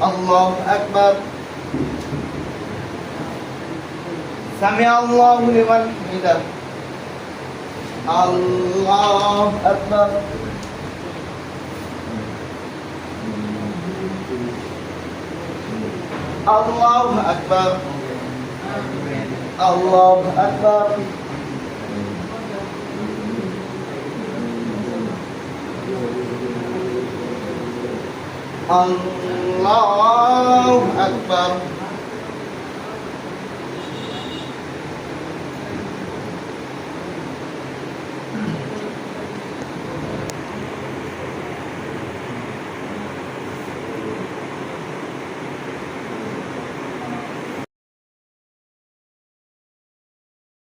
আল্লাহ আকবার। Sami আল্লাহ লিমান হিদা আল্লাহ আকবার। আল্লাহ الله أكبر